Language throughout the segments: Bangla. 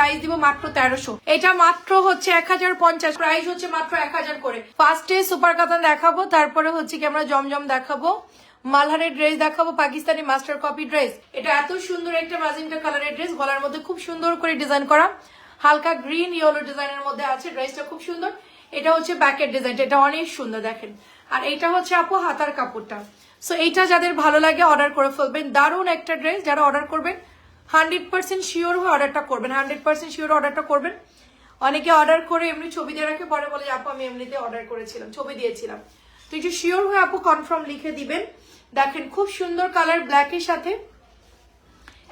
প্রাইস দিব মাত্র তেরোশো। এটা মাত্র হচ্ছে এক হাজার পঞ্চাশ। প্রাইস হচ্ছে মাত্র এক হাজার করে। ফার্স্টে সুপার কাতান দেখাবো, তারপরে হচ্ছে কি আমরা জমজম দেখাবো। মালহারের ড্রেস দেখাবো, পাকিস্তানি মাস্টার কপি ড্রেস এটা এত সুন্দর একটা ম্যাজেন্টা কালারের ড্রেস গলার মধ্যে খুব সুন্দর করে ডিজাইন করা। হালকা গ্রিন ইয়েলো ডিজাইনের মধ্যে আছে ড্রেসটা খুব সুন্দর। এটা হচ্ছে ব্যাকের ডিজাইনটা এটা অনেক সুন্দর, দেখেন। আর এটা হচ্ছে আপু হাতার কাপড়টা। সো এইটা যাদের ভালো লাগে অর্ডার করে ফেলবেন। দারুণ একটা ড্রেস যারা অর্ডার করবেন হান্ড্রেড পার্সেন্ট শিওর হয়ে অর্ডারটা করবেন। হান্ড্রেড পার্সেন্ট শিওর অর্ডারটা করবেন। অনেকে অর্ডার করে এমনি ছবি দিয়ে রাখে, পরে বলে আপু, আমি এমনিতে অর্ডার করেছিলাম, ছবি দিয়েছিলাম। তো একটু শিওর হয়ে আপু কনফার্ম লিখে দিবেন। দেখেন, খুব সুন্দর কালার ব্ল্যাকের সাথে।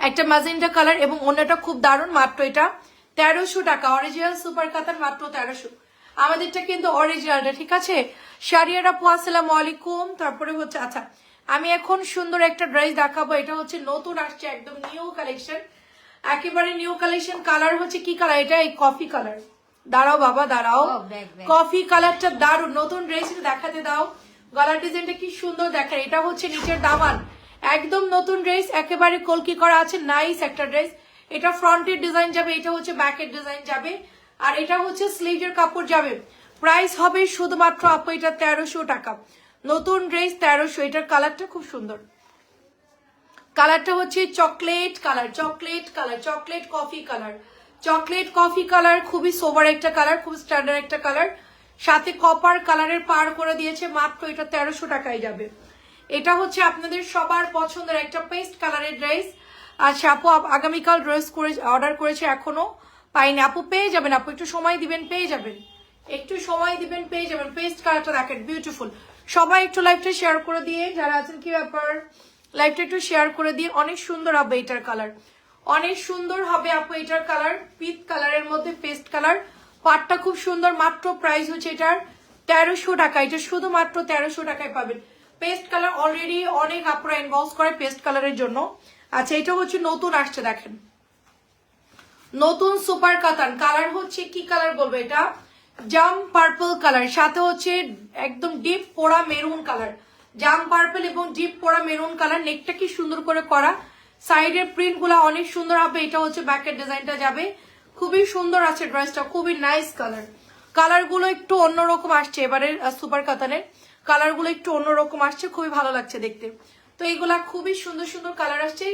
একটা ম্যাজেন্টা কালার এবং অন্যটা খুব দারুণ, মাত্র এটা তেরোশো টাকা। অরিজিনাল সুপার কাতার মাত্র তেরোশো। আমাদেরটা কিন্তু অরিজিনালটা ঠিক আছে? শারিয়ার আপু আসসালামু আলাইকুম। তারপরে হচ্ছে আচ্ছা আমি এখন সুন্দর একটা ড্রেস দেখাবো। এটা হচ্ছে নতুন আসছে একদম নিউ কালেকশন একেবারে নিউ কালেকশন কালার হচ্ছে কি কালার এটা এই কফি কালার দাঁড়াও বাবা দাঁড়াও. কফি কালারটা দারুণ নতুন ড্রেস দেখাতে দাও। গলার ডিজাইনটা কি সুন্দর দেখেন এটা হচ্ছে নিচের দামান একদম নতুন ড্রেস একেবারে কলকি করা আছে। নাইস একটা ড্রেস এটা ফ্রন্টের ডিজাইন যাবে এটা হচ্ছে ব্যাকের ডিজাইন যাবে। আর এটা হচ্ছে স্লিভের কাপড় যাবে। প্রাইস হবে শুধুমাত্র আপু এটা তেরোশো টাকা। নতুন ড্রেস তেরোশো, এটার কালারটা খুব সুন্দর। কালারটা হচ্ছে chocolate colour chocolate colour, chocolate coffee colour. Chocolate coffee colour খুবই সোবার একটা কালার, খুব স্ট্যান্ডার্ড একটা কালার। সাথে কপার কালারের পার করে দিয়েছে, মাত্র এটা তেরোশো টাকায় যাবে। এটা হচ্ছে আপনাদের সবার পছন্দের একটা পেস্ট কালারের ড্রেস। আচ্ছা আপু আগামীকাল ড্রেস করে অর্ডার করেছে এখনও। পাইনি। আপু পেয়ে যাবেন। আপু একটু সময় দিবেন, পেয়ে যাবেন। একটু সময় দিবেন, পেয়ে যাবেন। পেস্ট কালারটা দেখেন বিউটিফুল সবাই একটু লাইভটা শেয়ার করে দিয়ে, যারা আছেন, কি ব্যাপার? লাইভটা একটু শেয়ার করে দিয়ে, অনেক সুন্দর হবে এটার কালার অনেক সুন্দর হবে আপু এটার কালার পিত কালারের মধ্যে পেস্ট কালার পাটটা খুব সুন্দর, মাত্র প্রাইস হচ্ছে এটার তেরোশো টাকা। এটা শুধুমাত্র তেরোশো টাকায় পাবেন। পেস্ট কালার অলরেডি অনেক আপুরা ইনভলভ করে পেস্ট কালারের জন্য। আচ্ছা এটা হচ্ছে নতুন আসছে, দেখেন। নতুন সুপার কাতান কালার হচ্ছে কি কালার বলব এটা? জাম পার্পল কালার, সাথে হচ্ছে একদম ডিপ পোড়া মেরুন কালার। জাম পার্পল এবং ডিপ পোড়া মেরুন কালার, নেকটা কি সুন্দর করে করা। সাইডের প্রিন্টগুলা অনেক সুন্দর হবে, এটা হচ্ছে ব্যাকের ডিজাইনটা যাবে। খুবই সুন্দর আছে ড্রেসটা, খুবই নাইস কালার। কালারগুলো একটু অন্যরকম আসছে এবারে সুপার কাতানের। কালারগুলো একটু অন্যরকম আসছে, খুবই ভালো লাগছে দেখতে। তো এইগুলা খুবই সুন্দর সুন্দর কালার আসছে,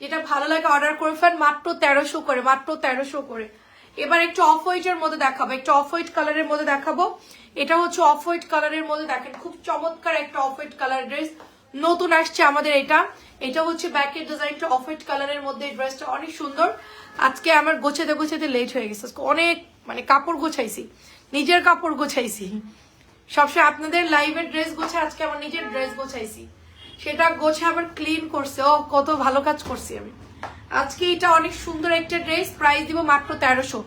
যেটা ভালো লাগে অর্ডার করে ফেন মাত্র তেরোশো করে, মাত্র তেরোশো করে। এবার একটু অফ হোয়াইটের মধ্যে দেখাবো, একটু অফ হোয়াইট কালারের মধ্যে দেখাবো। এটা হচ্ছে অফ হোয়াইট কালারের মধ্যে, দেখেন খুব চমৎকার একটা অফ হোয়াইট কালার ড্রেস নতুন আসছে আমাদের এটা। এটা হচ্ছে ব্যাকের ডিজাইনটা অফ হোয়াইট কালারের মধ্যে এই ড্রেসটা অনেক সুন্দর। আজকে আমার গোছাতে গোছাতে লেট হয়ে গেছে অনেক মানে কাপড় গোছাইছি, নিজের কাপড় গোছাইছি। সবসময় আপনাদের লাইভের ড্রেস গোছা, আজকে আমার নিজের ড্রেস গোছাইছি। সেটা গোছা আবার ক্লিন করছে, ও কত ভালো কাজ করছি আমি। আজকে এটা অনেক সুন্দর একটা ড্রেস, প্রাইস দিব মাত্র তেরোশো।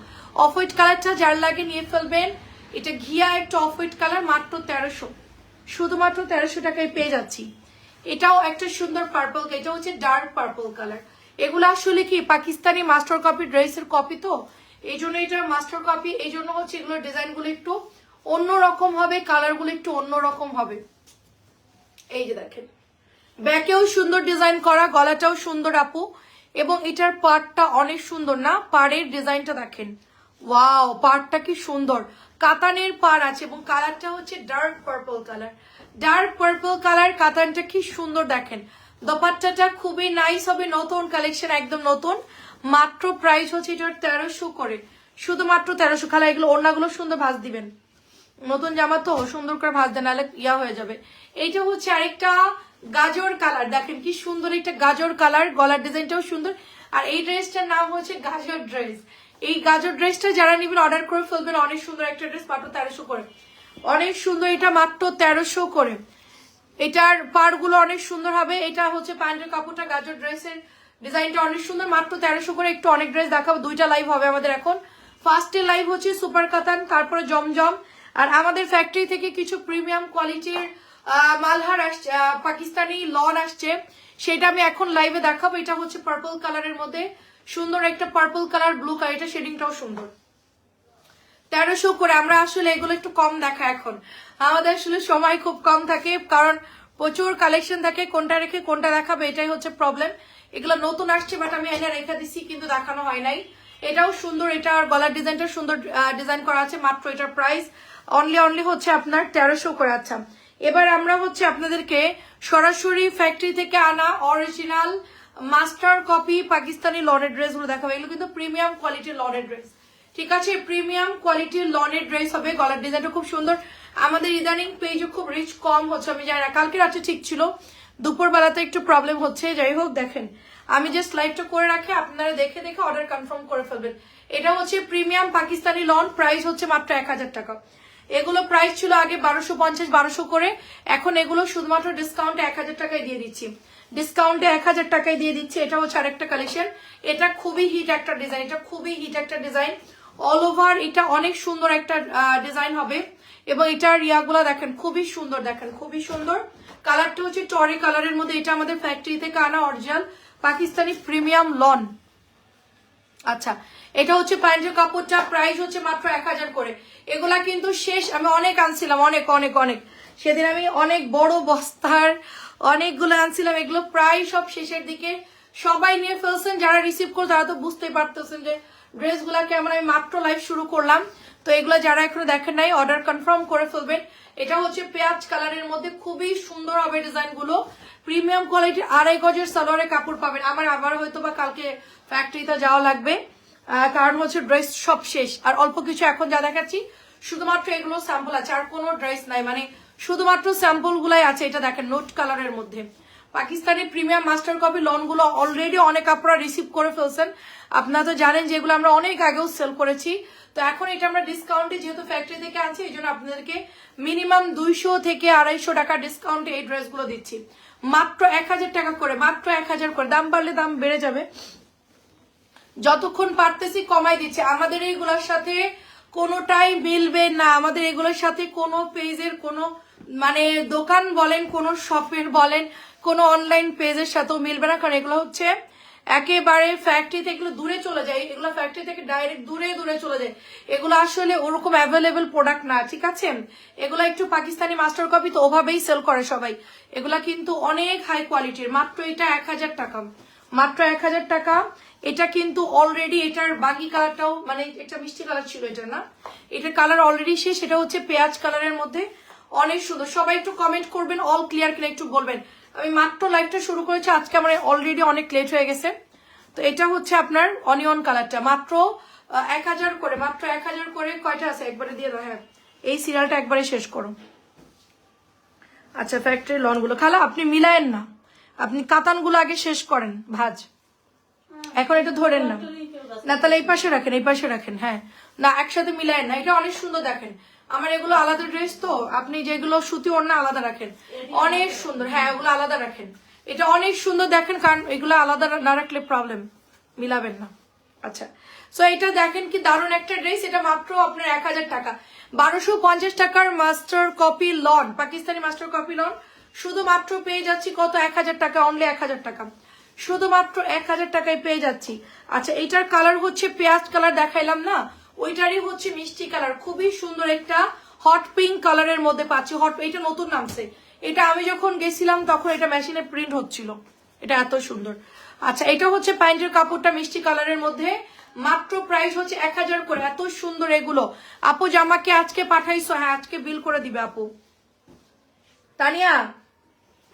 অফ হোয়াইট কালারটা যার লাগে নিয়ে ফেলবেন, এটা ঘিয়া একটা অফ হোয়াইট কালার মাত্র তেরোশো। শুধুমাত্র তেরোশো টাকায় পেয়ে যাচ্ছি। এটাও একটা সুন্দর পার্পল এটা হচ্ছে ডার্ক পার্পল কালার এগুলো আসলে কি, পাকিস্তানি মাস্টার কপি ড্রেসের কপি তো? এই জন্য এটা মাস্টার কপি এই জন্য হচ্ছে এগুলোর ডিজাইনগুলো একটু অন্যরকম হবে কালারগুলো একটু অন্যরকম হবে। এই যে দেখেন। ব্যাকেও সুন্দর ডিজাইন করা, গলাটাও সুন্দর আপু। এবং এটার পার্টটা অনেক সুন্দর না? পাড়ের ডিজাইনটা দেখেন। ওয়াও, পাড়টা কি সুন্দর। কাতানের পাড় আছে এবং কালারটা হচ্ছে dark purple colour. Dark purple colour, কাতানটা কি সুন্দর দেখেন। দোপাট্টাটা খুবই নাইস হবে, নতুন কালেকশন একদম নতুন। মাত্র প্রাইস হচ্ছে এটার তেরোশো করে। শুধুমাত্র তেরোশো। খালা, এগুলো ওড়নাগুলো সুন্দর ভাজ দিবেন। নতুন জামা তো সুন্দর করে ভাজ দেন ইয়া হয়ে যাবে। এইটা হচ্ছে আরেকটা গাজর কালার। দেখেন কি সুন্দর একটা গাজর কালার, গলার ডিজাইনটাও সুন্দর। আর এই ড্রেসটার নাম হচ্ছে গাজর ড্রেস। এই গাজর ড্রেসটা যারা নিবেন অর্ডার করে ফেলবেন, অনেক সুন্দর একটা ড্রেস, মাত্র তেরোশো করে। অনেক সুন্দর এটা, মাত্র তেরোশো করে। এটার পাড়গুলো অনেক সুন্দর হবে। এটা হচ্ছে প্যান্টের কাপড়টা, গাজর ড্রেসের ডিজাইনটা অনেক সুন্দর, মাত্র তেরোশো করে। একটু অনেক ড্রেস দেখাবো, দুইটা লাইভ হবে আমাদের এখন। ফার্স্টে লাইভ হচ্ছে সুপার কাতান তারপরে জমজম আর আমাদের ফ্যাক্টরি থেকে কিছু প্রিমিয়াম কোয়ালিটির মালহার আসছে পাকিস্তানি লন আসছে। সেটা আমি এখন লাইভে দেখাবো। এটা হচ্ছে পার্পল কালারের মধ্যে। সুন্দর একটা পার্পল কালার ব্লু কালার এটা শেডিংটাও সুন্দর। তেরোশো করে, আমরা আসলে এগুলো একটু কম দেখা এখন। আমাদের আসলে সময় খুব কম থাকে, কারণ প্রচুর কালেকশন থাকে। কোনটা রেখে কোনটা দেখাবে, এটাই হচ্ছে প্রবলেম এগুলো নতুন আসছে বাট আমি এনে রেখে দিছি, কিন্তু দেখানো হয় নাই। এটাও সুন্দর এটার গলার ডিজাইনটা সুন্দর ডিজাইন করা আছে, মাত্র এটার প্রাইস অনলি অনলি হচ্ছে আপনার তেরোশো করে আচ্ছা। এবার আমরা হচ্ছে আপনাদেরকে সরাসরি ফ্যাক্টরি থেকে আনা অরিজিনাল মাস্টার কপি পাকিস্তানি লনের ড্রেসগুলো দেখাবো। এগুলো কিন্তু প্রিমিয়াম কোয়ালিটির লনের ড্রেস ঠিক আছে? প্রিমিয়াম কোয়ালিটির লনের ড্রেস হবে। গলার ডিজাইনটা খুব সুন্দর। আমাদের ইদানিং পেজও খুব রিচ কম হচ্ছে। আমি জানি না, কালকে রাত্রে ঠিক ছিল। দুপুর বেলাতে একটু প্রবলেম হচ্ছে। যাই হোক, দেখেন। আমি জাস্ট লাইভটা করে রাখি, আপনারা দেখে দেখে অর্ডার কনফার্ম করে ফেলবেন। এটা হচ্ছে প্রিমিয়াম পাকিস্তানি লন প্রাইস হচ্ছে মাত্র এক হাজার টাকা। এগুলো প্রাইস ছিল আগে বারোশো পঞ্চাশ, বারোশো করে। এখন এগুলো শুধুমাত্র ডিসকাউন্টে এক হাজার টাকায় দিয়ে দিচ্ছি। ডিসকাউন্টে এক হাজার টাকায় দিয়ে দিচ্ছি, এটা হচ্ছে আরেকটা কালেকশন এটা খুবই হিট একটা ডিজাইন এটা খুবই হিট একটা ডিজাইন অল ওভার এটা অনেক সুন্দর একটা ডিজাইন হবে। এবং এটার ইয়াগুলো দেখেন, খুবই সুন্দর দেখেন, খুবই সুন্দর। কালারটা হচ্ছে টরি কালারের মধ্যে, এটা আমাদের ফ্যাক্টরি থেকে আনা অরিজিনাল পাকিস্তানি প্রিমিয়াম লন আচ্ছা এটা হচ্ছে প্যান্টের কাপড়টা প্রাইস হচ্ছে মাত্র এক হাজার করে। এগুলা কিন্তু শেষ, আমি অনেক আনছিলাম, অনেক অনেক অনেক। সেদিন আমি অনেক বড় বস্তার অনেকগুলো আনছিলাম, এগুলো প্রায় সব শেষের দিকে। সবাই নিয়ে ফেলছেন, যারা রিসিভ করে, তারা তো বুঝতেই পারতেছেন যে ড্রেসগুলা কেমন। আমি মাত্র লাইভ শুরু করলাম। তো এগুলো যারা এখনও দেখেন নাই অর্ডার কনফার্ম করে ফেলবেন। এটা হচ্ছে পেঁয়াজ কালারের মধ্যে খুবই সুন্দর হবে ডিজাইনগুলো প্রিমিয়াম কোয়ালিটির আড়াই গজের সালোয়ারে কাপড় পাবেন। আমার আবার হয়তো বা কালকে ফ্যাক্টরিতে যাওয়া লাগবে। কারণ হচ্ছে ড্রেস সব শেষ। আর অল্প কিছু এখন যা দেখাচ্ছি, শুধুমাত্র এগুলো স্যাম্পল আছে। আর কোনো ড্রেস নাই। মানে শুধুমাত্র স্যাম্পল গুলাই আছে, এটা দেখেন নোট কালারের মধ্যে। পাকিস্তানি প্রিমিয়াম মাস্টার কপি লোনগুলো অলরেডি অনেক আপনারা রিসিভ করে ফেলছেন। আপনারা তো জানেন যেগুলো আমরা অনেক আগেও সেল করেছি। তো এখন এটা আমরা ডিসকাউন্টে যেহেতু ফ্যাক্টরি থেকে আনছি, এই জন্য আপনাদেরকে মিনিমাম দুইশো থেকে আড়াইশো টাকা ডিসকাউন্টে এই ড্রেসগুলো দিচ্ছি। মাত্র এক হাজার টাকা করে, মাত্র এক হাজার করে। দাম বাড়লে দাম বেড়ে যাবে। যতক্ষণ পারতেছি কমাই দিচ্ছে। আমাদের এইগুলোর সাথে কোনোটাই মিলবে না। আমাদের এগুলোর সাথে কোনো পেজের কোনো মানে দোকান বলেন, কোনো শপের বলেন কোনো অনলাইন পেজের সাথেও মিলবে না, কারণ এগুলো হচ্ছে একেবারে ফ্যাক্টরি থেকে এগুলো দূরে চলে যায়। এগুলো ফ্যাক্টরি থেকে ডাইরেক্ট দূরে দূরে চলে যায়। এগুলো আসলে ওরকম অ্যাভেলেবেল প্রোডাক্ট না, ঠিক আছে? এগুলো একটু পাকিস্তানি মাস্টার কপি তো ওভাবেই সেল করে সবাই। এগুলা কিন্তু অনেক হাই কোয়ালিটির মাত্র এটা এক হাজার টাকা। মাত্র এক হাজার টাকা। এটা কিন্তু অলরেডি এটার বাকি কালারটাও মানে একটা মিষ্টি কালার ছিল এটা না? এটার কালার অলরেডি শেষ সেটা হচ্ছে পেঁয়াজ কালারের মধ্যে। অনেক সুন্দর। সবাই একটু কমেন্ট করবেন অল ক্লিয়ার ক্লিয়ার একটু বলবেন। আমি মাত্র লাইভটা শুরু করেছি আজকে আমার অলরেডি অনেক লেট হয়ে গেছে। তো এটা হচ্ছে আপনার অনিয়ন কালারটা মাত্র এক হাজার করে মাত্র এক হাজার করে কয়টা আছে? একবারে দিয়ে দাও হ্যাঁ। এই সিরিয়ালটা একবারে শেষ করো। আচ্ছা ফ্যাক্টরি লনগুলো। খালা আপনি মিলায়েন না। আপনি কাতানগুলো আগে শেষ করেন ভাজ। এখন এটা ধরেন না। না তাহলে এই পাশে রাখেন এই পাশে রাখেন হ্যাঁ। না একসাথে মিলায়েন না এটা অনেক সুন্দর দেখেন। আমার এগুলো আলাদা ড্রেস তো আপনি যেগুলো সুতি ওড়না আলাদা রাখেন। অনেক সুন্দর হ্যাঁ ওগুলো আলাদা রাখেন। এটা অনেক সুন্দর দেখেন কারণ এগুলো আলাদা না রাখলে প্রবলেম মিলাবেন না। আচ্ছা সো এটা দেখেন কি দারুণ একটা ড্রেস এটা মাত্র আপনার এক হাজার টাকা। বারোশো পঞ্চাশ টাকার master copy lawn Pakistani master copy lawn শুধুমাত্র পেয়ে যাচ্ছি কত? এক হাজার টাকা অনলি এক হাজার টাকা। শুধুমাত্র এক হাজার টাকায় পেয়ে যাচ্ছি। আচ্ছা এটার কালার হচ্ছে পেঁয়াজ কালার দেখাইলাম না? ওইটারই হচ্ছে মিষ্টি কালার। খুবই সুন্দর একটা হট পিঙ্ক কালারের মধ্যে পাচ্ছি। হট এটা নতুন নামছে। এটা আমি যখন গেছিলাম, তখন এটা মেশিনে প্রিন্ট হচ্ছিল। এটা এত সুন্দর। আচ্ছা এটা হচ্ছে প্যান্টের কাপড়টা মিষ্টি কালারের মধ্যে। মাত্র প্রাইস হচ্ছে এক হাজার করে। এত সুন্দর এগুলো। আপু জামাকে আজকে পাঠাইছো হ্যাঁ আজকে বিল করে দিবে আপু। তানিয়া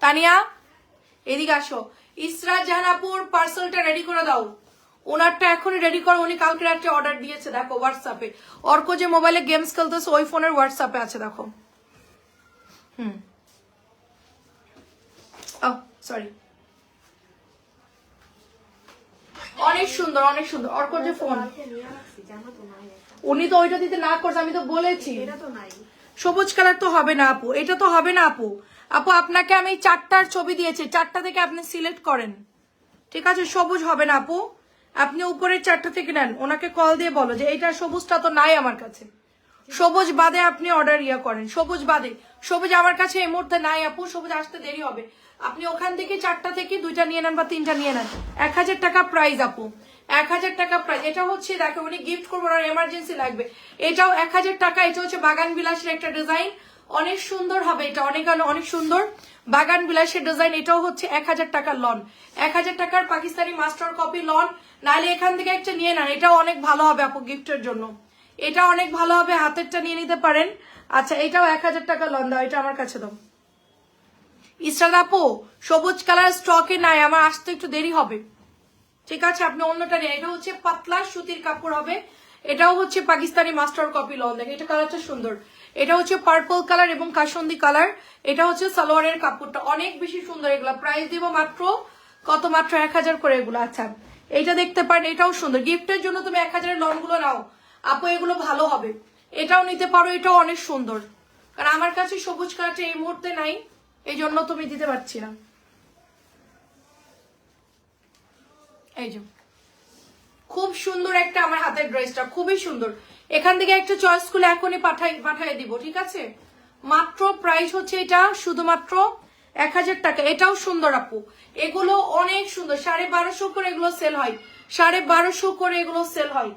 তানিয়া, এদিকে আসো। ইসরা জাহান আপুর পার্সেলটা রেডি করে দাও। ওনারটা এখনই রেডি করো। উনি কালকে রাত্রে অর্ডার দিয়েছে দেখো হোয়াটসঅ্যাপে অর্ক যে মোবাইলে গেমস খেলতেছে ওই ফোনের হোয়াটসঅ্যাপে আছে দেখো। হুম। ও সরি অনেক সুন্দর অনেক সুন্দর। অর্কর যে ফোন উনি তো ওইটা দিতে না করছে আমি তো বলেছি। সবুজ কালার তো হবে না আপু। এটা তো হবে না আপু। আপু আপনাকে আমি চারটার ছবি দিয়েছি। চারটা থেকে আপনি সিলেক্ট করেন। ঠিক আছে? সবুজ হবে না আপু। আপনি উপরের চারটা থেকে নেন। ওনাকে কল দিয়ে বলো যে, এইটা সবুজটা তো নাই আমার কাছে। সবুজ বাদে আপনি অর্ডার ইয়া করেন। সবুজ বাদে। সবুজ আমার কাছে এই মুহূর্তে নাই আপু, সবুজ আসতে দেরি হবে। আপনি ওখান থেকে চারটা থেকে দুইটা নিয়ে নেন বা তিনটা নিয়ে নেন। এক হাজার টাকা প্রাইস আপু। এক হাজার টাকা প্রাইস এটা হচ্ছে, দেখো, উনি গিফট করব এমার্জেন্সি লাগবে। এটাও এক হাজার টাকা, এটা হচ্ছে বাগান বিলাসের একটা ডিজাইন অনেক সুন্দর হবে এটা, অনেক অনেক সুন্দর। বাগান বিলাসের ডিজাইন, এটাও হচ্ছে এক হাজার টাকার লন এক হাজার টাকার পাকিস্তানি মাস্টার কপি লন নাহলে এখান থেকে একটা নিয়ে নেন। এটাও অনেক ভালো হবে আপু গিফটের জন্য। এটা অনেক ভালো হবে, হাতেরটা নিয়ে নিতে পারেন। আচ্ছা এটাও এক হাজার টাকা লন দাও, এটা আমার কাছে দাও। ইসরাত আপু, সবুজ কালার স্টকে নাই, আমার আসতে একটু দেরি হবে। ঠিক আছে, আপনি অন্যটা নিন এটা হচ্ছে পাতলা সুতির কাপড় হবে। এটাও হচ্ছে পাকিস্তানি মাস্টার কপি লন দেখেন, এটা কালারটা সুন্দর। এটা হচ্ছে পার্পল কালার এবং কাসন্দি কালার এটা হচ্ছে সালোয়ারের কাপড়টা। অনেক বেশি সুন্দর এগুলো। প্রাইস দিব মাত্র কত মাত্র? এক হাজার করে এগুলো। আচ্ছা এটা দেখতে পারেন, এটাও সুন্দর। গিফটের জন্য তুমি এক হাজারের লনগুলো নাও। আপু, এগুলো ভালো হবে। এটাও নিতে পারো, এটাও অনেক সুন্দর। কারণ আমার কাছে সবুজ কালারটা এই মুহূর্তে নাই, এই জন্য তুমি দিতে পারছি না। এই যে। খুব সুন্দর একটা আমার হাতের ড্রেসটা, খুবই সুন্দর। এখান থেকে একটা চয়েস করে এখনই পাঠাই পাঠিয়ে দিব, ঠিক আছে? মাত্র প্রাইস হচ্ছে এটা, শুধুমাত্র এক হাজার টাকা। এটাও সুন্দর আপু। এগুলো অনেক সুন্দর। সাড়ে বারোশো করে এগুলো সেল হয়। সাড়ে বারোশো করে এগুলো সেল হয়।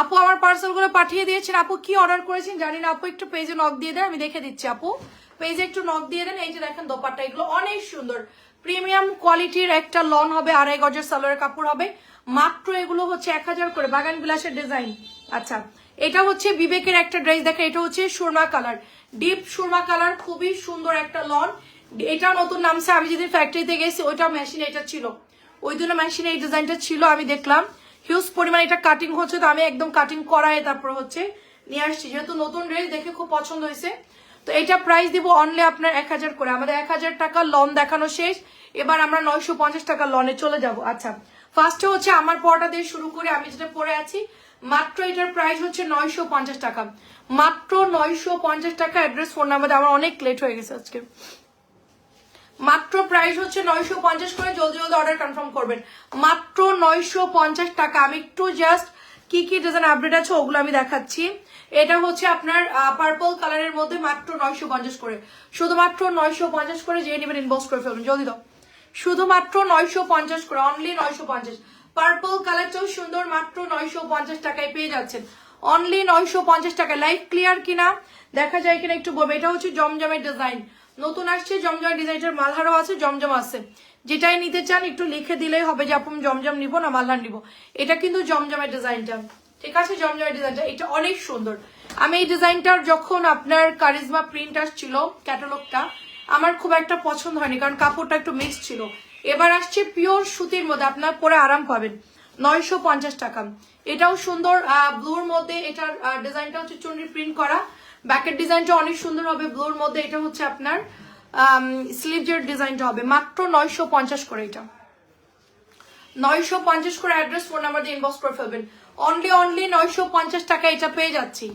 আপু, আমার পার্সেলগুলো পাঠিয়ে দিয়েছেন। আপু, কি অর্ডার করেছেন? জানি না, আপু, একটু পেজে নক দিয়ে দেন, আমি দেখে দিচ্ছি, আপু। পেজে একটু নক দিয়ে দেন, এই যে দেখেন দোপাট্টা, এগুলো অনেক সুন্দর। প্রিমিয়াম কোয়ালিটির একটা লন হবে, আড়াই গজের সালোয়ারের কাপড় হবে। মাত্র এগুলো হচ্ছে এক হাজার করে, বাগান বিলাসের ডিজাইন। আচ্ছা এটা হচ্ছে বিবেকের একটা ড্রেস, দেখেন এটা হচ্ছে সুরমা কালার। ডিপ সুরমা কালার, খুবই সুন্দর একটা লন। এটা নতুন নামছে, আমি যেদিন ফ্যাক্টরিতে গেছি, ওইটা মেশিন এটা ছিল। ওই দিনে মেশিনে এই ডিজাইনটা ছিল, আমি দেখলাম। হিউজ পরিমাণ এটা কাটিং হচ্ছে, তো আমি একদম কাটিং করাই তারপর হচ্ছে নিয়ে আসছি। যেহেতু নতুন ড্রেস দেখে খুব পছন্দ হয়েছে। তো এটা প্রাইস দিব অনলি আপনার এক হাজার করে। আমাদের এক হাজার টাকা লন দেখানো শেষ। এবার আমরা নয়শো পঞ্চাশ টাকা লনে চলে যাব। আচ্ছা ফার্স্টে হচ্ছে আমার পড়াটা দিয়ে শুরু করে আমি যেটা পরে আছি, মাত্র এটার প্রাইস হচ্ছে নয়শো পঞ্চাশ টাকা। মাত্র নয়শো পঞ্চাশ টাকা অ্যাড্রেস ফোন নাম্বার আমার অনেক লেট হয়ে গেছে আজকে। মাত্র প্রাইস হচ্ছে নয়শো পঞ্চাশ করে, জলদি জলদি অর্ডার কনফার্ম করবেন। মাত্র নয়শো পঞ্চাশ টাকা। আমি একটু জাস্ট কি কি ডিজাইন আপডেট আছে ওগুলো আমি দেখাচ্ছি। এটা হচ্ছে আপনার পার্পল কালারের মধ্যে মাত্র নয়শো পঞ্চাশ করে। শুধুমাত্র নয়শো পঞ্চাশ করে যে নেবেন ইনবক্স করে ফেলবেন। জলদি দাও। শুধুমাত্র নয়শো পঞ্চাশ করে অনলি নয়শো পঞ্চাশ। পার্পল কালারটাও সুন্দর মাত্র নয়শো পঞ্চাশ টাকায় পেয়ে যাচ্ছেন। অনলি নয়শো পঞ্চাশ টাকা লাইট ক্লিয়ার কিনা? দেখা যায় কিনা একটু বলবে। এটা হচ্ছে জমজমের ডিজাইন নতুন আসছে, জমজমের ডিজাইনটার মালহারও আছে, জমজম আছে। যেটাই নিতে চান, একটু লিখে দিলেই হবে যে আপনি জমজম নিব না, মালহার নিব? এটা কিন্তু জমজমের ডিজাইনটা ঠিক আছে? জমজমের ডিজাইনটা এটা অনেক সুন্দর। আমি এই ডিজাইনটার যখন আপনার কারিজমা প্রিন্ট আসছিল ক্যাটালগটা আমার খুব একটা পছন্দ হয়নি, কারণ কাপড়টা একটু মিক্স ছিল। এবার আসছে পিওর সুতির মধ্যে, আপনার পরে আরাম পাবেন। নয়শো পঞ্চাশ টাকা। এটাও সুন্দর ব্লুর মধ্যে, এটার ডিজাইনটা হচ্ছে চুনরি প্রিন্ট করা। ব্যাকের ডিজাইনটা অনেক সুন্দর হবে ব্লুর মধ্যে এটা হচ্ছে আপনার স্লিভজের ডিজাইনটা হবে। মাত্র নয়শো পঞ্চাশ করে এটা। নয়শো পঞ্চাশ করে অ্যাড্রেস ফোন নাম্বার দিয়ে ইনবক্স করে ফেলবেন। অনলি অনলি নয়শো পঞ্চাশ টাকা এটা পেয়ে যাচ্ছি।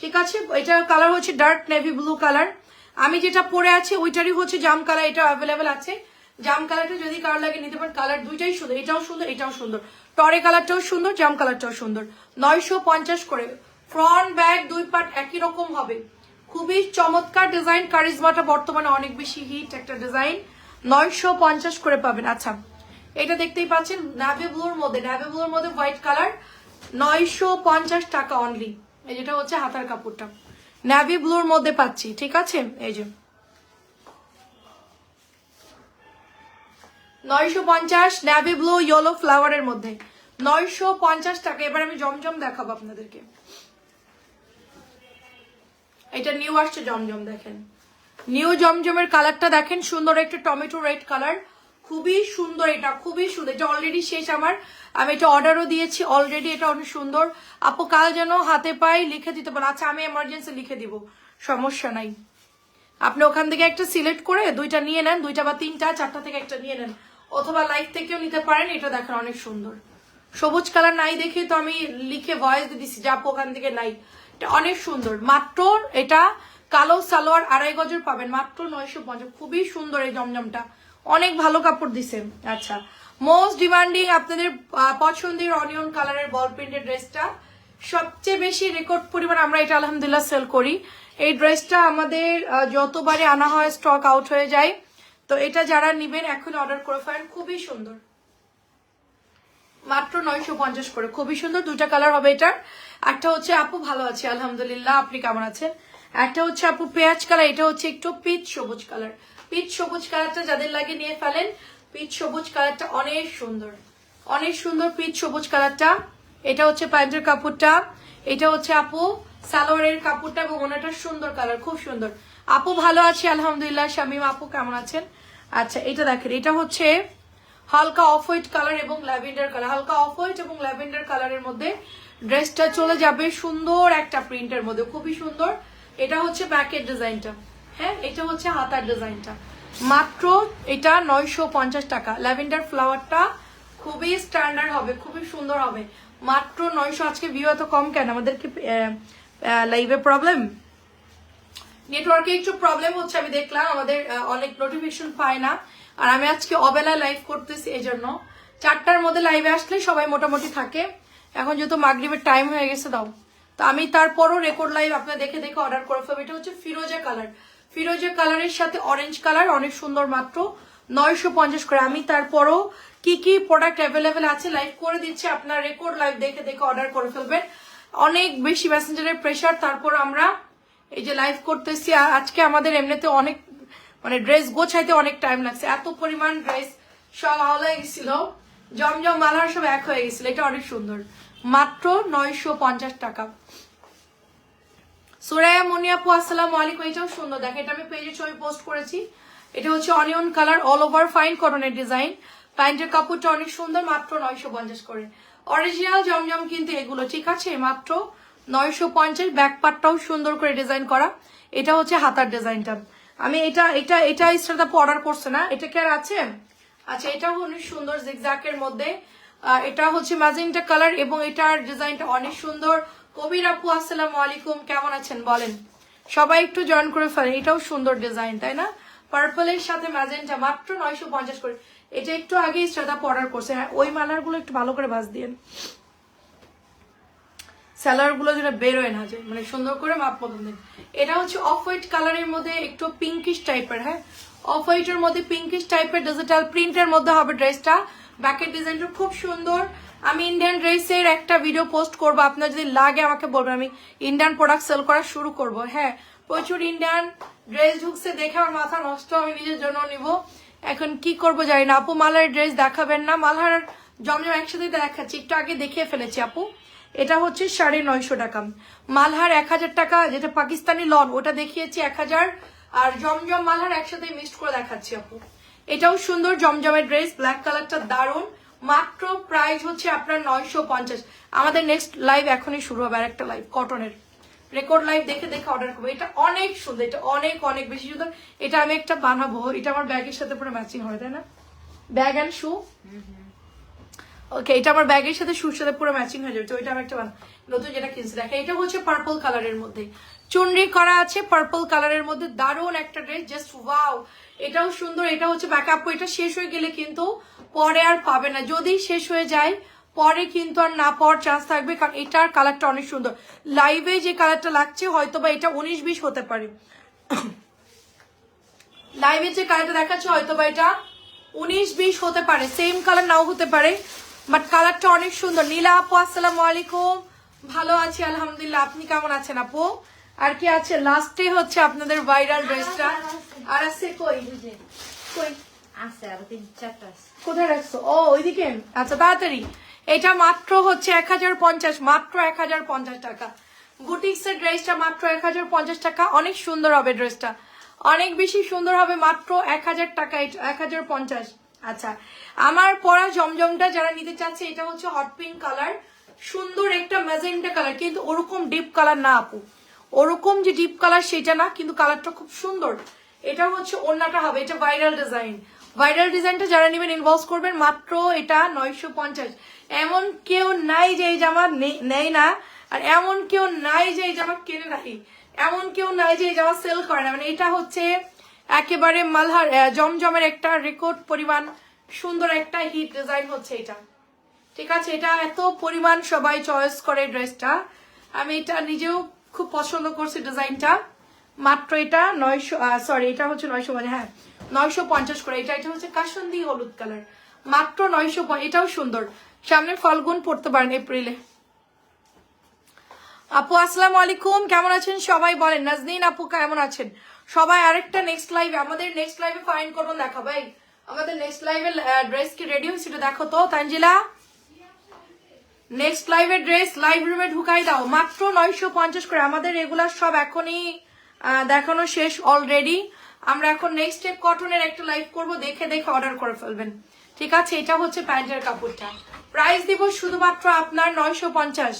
ঠিক আছে? এটার কালার হচ্ছে ডার্ক নেভি ব্লু কালার আমি যেটা পরে আছি, ওইটারই হচ্ছে জাম কালার এটা অ্যাভেলেবেল আছে। জাম কালারটা যদি কালার লাগে নিতে পারেন কালার দুইটাই সুন্দর, এটাও সুন্দর এটাও সুন্দর। টরে কালারটাও সুন্দর জাম কালারটাও সুন্দর। নয়শো পঞ্চাশ করে ফ্রন্ট ব্যাক দুই পার্ট একই রকম হবে। খুবই চমৎকার ডিজাইন কারিজমাটা বর্তমানে অনেক বেশি হিট একটা ডিজাইন নয়শো পঞ্চাশ করে পাবেন। আচ্ছা এটা দেখতেই পাচ্ছেন ন্যাভি ব্লুর মধ্যে ন্যাভি ব্লুর মধ্যে হোয়াইট কালার নয়শো পঞ্চাশ টাকা অনলি এই যেটা হচ্ছে হাতার কাপড়টা। ন্যাভি ব্লুর মধ্যে পাচ্ছি, ঠিক আছে? এই যে। নয়শো পঞ্চাশ ন্যাভি ব্লু ইয়েলো ফ্লাওয়ারের মধ্যে। নয়শো পঞ্চাশ টাকা। এবার আমি জমজম দেখাবো আপনাদেরকে। এটা নিউ আসছে জমজম, দেখেন। নিউ জমজমের কালারটা দেখেন, সুন্দর একটা টমেটো রেড কালার খুবই সুন্দর, এটা খুবই সুন্দর। এটা অলরেডি শেষ আমার। আমি এটা অর্ডারও দিয়েছি অলরেডি এটা অনেক সুন্দর। আপু, কাল যেন হাতে পাই লিখে দিতে পারেন। আচ্ছা আমি এমার্জেন্সি লিখে দিব, সমস্যা নাই। আপনি ওখান থেকে একটা সিলেক্ট করে দুইটা নিয়ে নেন, দুইটা বা তিনটা, চারটা থেকে একটা নিয়ে নেন। অথবা লাইভ থেকেও নিতে পারেন, এটা দেখেন অনেক সুন্দর। সবুজ কালার নাই দেখে তো আমি লিখে ভয়েস দিছি যে আপু, ওখান থেকে নাই। এটা অনেক সুন্দর। মাত্র এটা কালো সালোয়ার আড়াই গজের পাবেন। মাত্র নয়শো পঞ্চাশ। খুবই সুন্দর এই জমজমটা। অনেক ভালো কাপড় দিছে। আচ্ছা মোস্ট ডিমান্ডিং আপনাদের পছন্দের অনিয়ন কালারের বল প্রিন্টের ড্রেসটা সবচেয়ে বেশি রেকর্ড পরিমাণ আমরা এটা আলহামদুলিল্লাহ সেল করি। এই ড্রেসটা আমাদের যতবারে আনা হয় স্টক আউট হয়ে যায়। তো এটা যারা নিবেন এখন অর্ডার করে ফেলেন। খুবই সুন্দর। মাত্র নয়শো পঞ্চাশ করে। খুবই সুন্দর। দুইটা কালার হবে এটার। একটা হচ্ছে, আপু, ভালো আছে, আলহামদুলিল্লাহ। আপনি কেমন আছেন? একটা হচ্ছে, আপু, পেঁয়াজ কালার এটা হচ্ছে একটু পিচ সবুজ কালার পিচ সবুজ কালারটা যাদের লাগে নিয়ে ফেলেন। পিচ সবুজ কালারটা অনেক সুন্দর। অনেক সুন্দর পিচ সবুজ কালারটা। এটা হচ্ছে প্যান্টের কাপড়টা। এটা হচ্ছে আপু সালোয়ারের কাপড়টা এবং ওনাটা সুন্দর কালার, খুব সুন্দর। আপু ভালো আছি, আলহামদুলিল্লাহ। শামিম আপু কেমন আছেন? আচ্ছা এটা দেখেন, এটা হচ্ছে হালকা অফ হোয়াইট কালার এবং ল্যাভেন্ডার কালার। হালকা অফ হোয়াইট এবং ল্যাভেন্ডার কালারের মধ্যে ড্রেসটা চলে যাবে সুন্দর একটা প্রিন্টের মধ্যে, খুবই সুন্দর। এটা হচ্ছে ব্যাকের ডিজাইনটা। হ্যাঁ এটা হচ্ছে হাতার ডিজাইনটা। মাত্র এটা নয়শো পঞ্চাশ টাকা। ল্যাভেন্ডার ফ্লাওয়ারটা খুবই স্ট্যান্ডার্ড হবে, খুবই সুন্দর হবে। মাত্র নয়শো, আজকে ভিউ এত কম কেন? আমাদের কি লাইভে প্রবলেম নেটওয়ার্কে একটু প্রবলেম হচ্ছে, আমি দেখলাম। আমাদের অনেক নোটিফিকেশন পায় না। আর আমি আজকে অবেলায় লাইভ করতেছি এই জন্য চারটার মধ্যে লাইভে আসলে সবাই মোটামুটি থাকে। এখন যেহেতু মাগরিবের টাইম হয়ে গেছে, দাও। তো আমি তারপরও রেকর্ড লাইভ আপনার দেখে দেখে অর্ডার করে ফেলব এটা হচ্ছে ফিরোজা কালার ফিরোজা কালারের সাথে অরেঞ্জ কালার অনেক সুন্দর মাত্র, নয়শো পঞ্চাশ করে। আমি তারপরও কি কি প্রোডাক্ট অ্যাভেলেবেল আছে লাইভ করে দিচ্ছি, আপনার রেকর্ড লাইভ দেখে দেখে অর্ডার করে ফেলবেন। অনেক বেশি মেসেঞ্জারের প্রেশার তারপর আমরা এই যে লাইভ করতেছি আজকে আমাদের এমনিতে অনেক মানে ড্রেস গোছাইতে অনেক টাইম লাগছে। এত পরিমাণ ড্রেস সব আওলা গেছিল। জমজম মালার সব এক হয়ে গেছিল। এটা অনেক সুন্দর। মাত্র নয়শো পঞ্চাশ টাকা। সুরায়া মনিয়াপু আসসালামু আলাইকুম। এটাও সুন্দর। দেখে এটা আমি পেজে ছবি পোস্ট করেছি। এটা হচ্ছে onion colour all over fine কটনের ডিজাইন প্যান্টের কাপড়টা অনেক সুন্দর, মাত্র নয়শো পঞ্চাশ করে। অরিজিনাল জমজম কিন্তু এগুলো, ঠিক আছে? মাত্র নয়শো পঞ্চাশ। ব্যাক পার্টটাও সুন্দর করে ডিজাইন করা। এটা হচ্ছে হাতার ডিজাইনটা আমি এটা এটা এটা ইস্টারটা অর্ডার করছে না। এটা কি আর আছে? আচ্ছা এটাও অনেক সুন্দর জিগজ্যাকের মধ্যে। এটা হচ্ছে ম্যাজেন্টা কালার এবং এটার ডিজাইনটা অনেক সুন্দর। কবির আপু, আসসালামু আলাইকুম, কেমন আছেন বলেন? সবাই একটু জয়েন করে ফেলেন, এটাও সুন্দর ডিজাইন তাই না? পার্পলের সাথে ম্যাজেন্টা মাত্র নয়শো পঞ্চাশ করে। এটা একটু আগে শ্রদ্ধা অর্ডার করছে হ্যাঁ ওই মালারগুলো একটু ভালো করে ভাজ দিয়েন স্যালারগুলো যেন বেরোয় না যে মানে সুন্দর করে মাপ মতন দিন। এটা হচ্ছে অফ হোয়াইট কালারের মধ্যে একটু পিঙ্কিশ টাইপের হ্যাঁ? অফ হোয়াইটের মধ্যে পিঙ্কিশ টাইপের ডিজিটাল প্রিন্টের মধ্যে হবে ড্রেসটা ব্যাকের ডিজাইনটা খুব সুন্দর। আমি ইন্ডিয়ান ড্রেসের একটা ভিডিও পোস্ট করব। আপনার যদি লাগে আমাকে বলবেন, আমি ইন্ডিয়ান প্রোডাক্ট সেল করা শুরু করব। হ্যাঁ প্রচুর ইন্ডিয়ান ড্রেস ঢুকছে দেখে আমার মাথা নষ্ট, আমি নিজের জন্য নিব। এখন কি করব জানি না। আপু মালার ড্রেস দেখাবেন না। মালহার জমজম একসাথে দেখাচ্ছি, একটু আগে দেখিয়ে ফেলেছি আপু। এটা হচ্ছে সাড়ে নয়শো টাকা। মালহার এক হাজার টাকা, যেটা পাকিস্তানি লন, ওটা দেখিয়েছি এক হাজার। আর জমজম মালহার একসাথে মিক্সড করে দেখাচ্ছি আপু। এটাও সুন্দর জমজমের ড্রেস ব্ল্যাক কালারটা দারুণ। মাত্র প্রাইস হচ্ছে আপনার নয়শো পঞ্চাশ। আমাদের নেক্সট লাইভ এখনই শুরু হবে আর একটা লাইভ কটনের রেকর্ড লাইভ দেখে দেখে অর্ডার করব। এটা অনেক সুন্দর, এটা অনেক অনেক বেশি সুন্দর। এটা আমি একটা বানাবো, এটা আমার ব্যাগের সাথে পুরো ম্যাচিং হয় তাই না? ব্যাগ অ্যান্ড শু ওকে এটা আমার ব্যাগের সাথে শুর সাথে পুরো ম্যাচিং হয়ে যাবে। তো এটা আমি একটা বানা- নতুন যেটা কিনছি দেখা এটা হচ্ছে পার্পল কালারের মধ্যে। চুনরি করা আছে পার্পল কালারের মধ্যে, দারুণ একটা ড্রেস জাস্ট ওয়াও এটাও সুন্দর, এটা হচ্ছে ব্যাকআপ এটা শেষ হয়ে গেলে কিন্তু পরে আর পাবে না। যদি শেষ হয়ে যায়, পরে কিন্তু আর না পাওয়ার চান্স থাকবে, কারণ এটার কালারটা অনেক সুন্দর। লাইভে যে কালারটা লাগছে হয়তো বা এটা উনিশ বিশ হতে পারে। লাইভে যে কালারটা দেখাচ্ছে হয়তো বা এটা উনিশ বিশ হতে পারে। সেম কালার নাও হতে পারে বাট কালারটা অনেক সুন্দর। নীলা আপু, আসসালামু আলাইকুম। ভালো আছি, আলহামদুলিল্লাহ। আপনি কেমন আছেন আপু? আর কি আছে? লাস্টে হচ্ছে আপনাদের ভাইরাল ড্রেসটা আর আছে কই কই আছে আরও তিন চারটা আছে কোথায় রাখছো? ও ওইদিকে। আচ্ছা তাড়াতাড়ি। এটা মাত্র হচ্ছে এক হাজার পঞ্চাশ মাত্র এক হাজার পঞ্চাশ টাকা। বুটিক্স ড্রেসটা মাত্র এক হাজার পঞ্চাশ টাকা। অনেক সুন্দর হবে ড্রেসটা। অনেক বেশি সুন্দর হবে মাত্র এক হাজার টাকা এক হাজার পঞ্চাশ। আচ্ছা আমার পরা জমজমটা যারা নিতে চাচ্ছে এটা হচ্ছে হট পিঙ্ক কালার সুন্দর একটা ম্যাজেন্টা কালার কিন্তু ওরকম ডিপ কালার না আপু। ওরকম যে ডিপ কালার সেটা না কিন্তু কালারটা খুব সুন্দর। এটা হচ্ছে অন্যটা হবে, এটা ভাইরাল ডিজাইন ভাইরাল ডিজাইনটা যারা নেবেন ইনভলভ করবেন, মাত্র এটা নয়শো পঞ্চাশ। এমন কেউ নাই যে এই জামা নেয় না, আর এমন কেউ নাই যে এই জামা কেনে নাই। এমন কেউ নাই যে এই জামা সেল করে না। মানে এটা হচ্ছে একেবারে মালহার জমজমের একটা রেকর্ড পরিমাণ, সুন্দর একটা হিট ডিজাইন হচ্ছে এটা। ঠিক আছে, এটা এত পরিমাণ সবাই চয়েস করে ড্রেসটা আমি এটা নিজেও খুব পছন্দ করছি ডিজাইনটা মাত্র এটা নয়শো সরি এটা হচ্ছে নয়শো মানে হ্যাঁ নয়শো পঞ্চাশ করে। এটা এটা হচ্ছে কাসন্দি হলুদ কালার মাত্র নয়শো এটাও সুন্দর। সামনে ফলগুন পড়তে পারেন এপ্রিলে। আপু, আসসালামু আলাইকুম, কেমন আছেন? সবাই বলেন, নাজনীন আপু কেমন আছেন? সবাই আরেকটা নেক্সট লাইভে আমাদের নেক্সট লাইভে ফাইন করুন, দেখা, ভাই। আমাদের নেক্সট লাইভে ড্রেস কি রেডি হয়েছে এটা দেখো তো, তানজিলা? নেক্সট লাইভের ড্রেস লাইভ রুমে ঢুকাই দাও। মাত্র নয়শো পঞ্চাশ করে, আমাদের রেগুলার সব এখনই দেখানো শেষ অলরেডি আমরা এখন নেক্সট স্টেপ কটনের একটা লাইভ করব, দেখে দেখে অর্ডার করে ফেলবেন। ঠিক আছে? এটা হচ্ছে প্যান্টের কাপড়টা। প্রাইস দিব শুধুমাত্র আপনার নয়শো পঞ্চাশ।